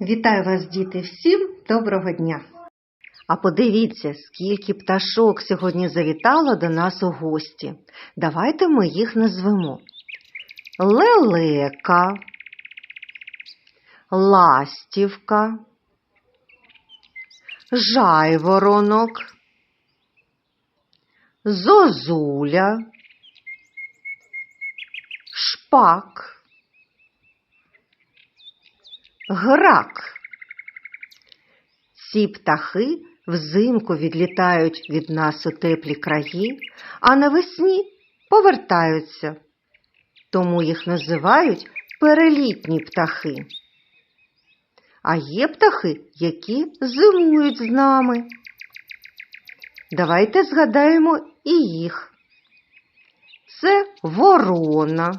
Вітаю вас, діти, всім доброго дня! А подивіться, скільки пташок сьогодні завітало до нас у гості. Давайте ми їх назвемо. Лелека, Ластівка, Жайворонок, Зозуля, Шпак. Грак. Ці птахи взимку відлітають від нас у теплі краї, а навесні повертаються. Тому їх називають перелітні птахи. А є птахи, які зимують з нами. Давайте згадаємо і їх. Це ворона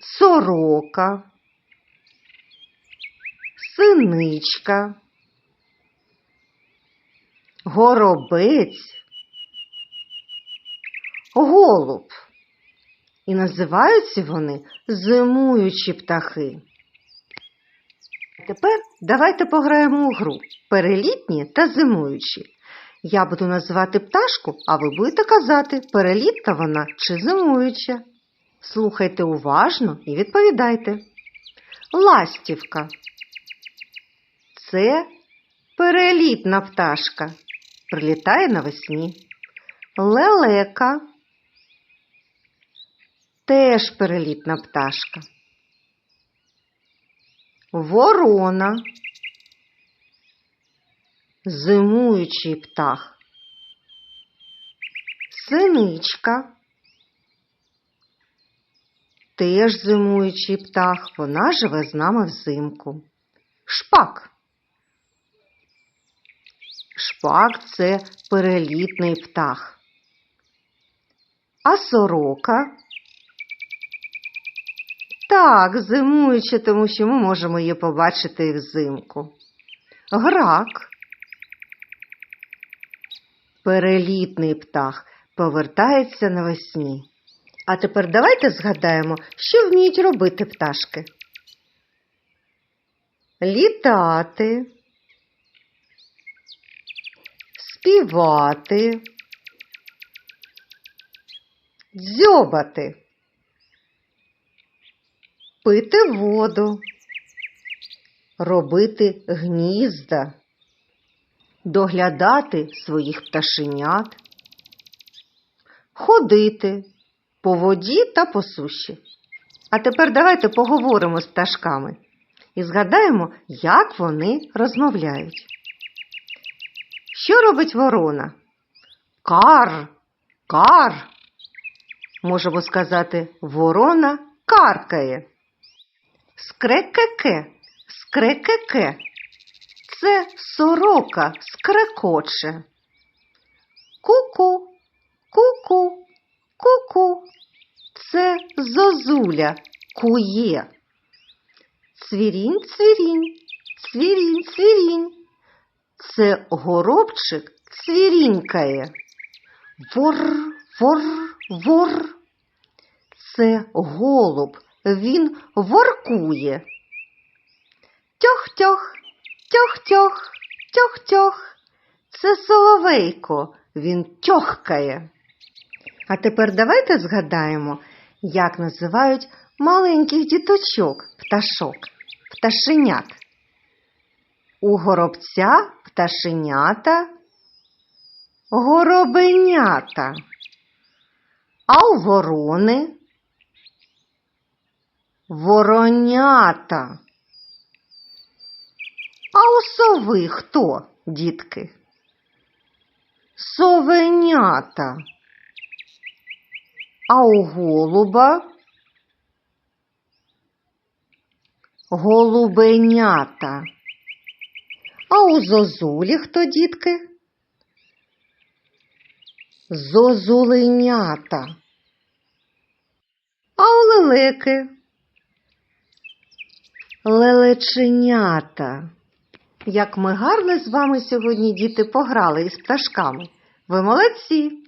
сорока, синичка, горобець, голуб. І називаються вони зимуючі птахи. Тепер давайте пограємо у гру перелітні та зимуючі. Я буду називати пташку, а ви будете казати, перелітна вона чи зимуюча. Слухайте уважно і відповідайте. Ластівка. Це перелітна пташка. Прилітає навесні. Лелека. Теж перелітна пташка. Ворона. Зимуючий птах. Синичка теж зимуючий птах, вона живе з нами взимку. Шпак. Шпак це перелітний птах. А сорока. Так, зимуюча, тому що ми можемо її побачити і взимку. Грак. Перелітний птах повертається навесні. А тепер давайте згадаємо, що вміють робити пташки. Літати, співати, дзьобати, пити воду, робити гнізда, доглядати своїх пташенят, ходити по воді та по суші. А тепер давайте поговоримо з пташками і згадаємо, як вони розмовляють. Що робить ворона? Кар, кар. Можемо сказати, ворона каркає. Скрекеке, скрекеке. Це сорока скрекоче. Ку-ку, ку-ку, ку-ку. Це зозуля кує. Цвірінь, цвірінь, цвірінь, цвірінь. Це горобчик цвірінькає. Вор, вор, вор. Це голуб, він воркує. Тьох-тьох, тьох-тьох, тьох-тьох. Це соловейко, він тьохкає. А тепер давайте згадаємо, як називають маленьких діточок пташок, пташенят. У горобця пташенята, горобенята, а у ворони воронята. А у сови хто, дітки? Совенята. А у голуба голубенята. А у зозулі хто, дітки? Зозуленята. А у лелеки? Лелеченята. Як ми гарно з вами сьогодні, діти, пограли із пташками. Ви молодці!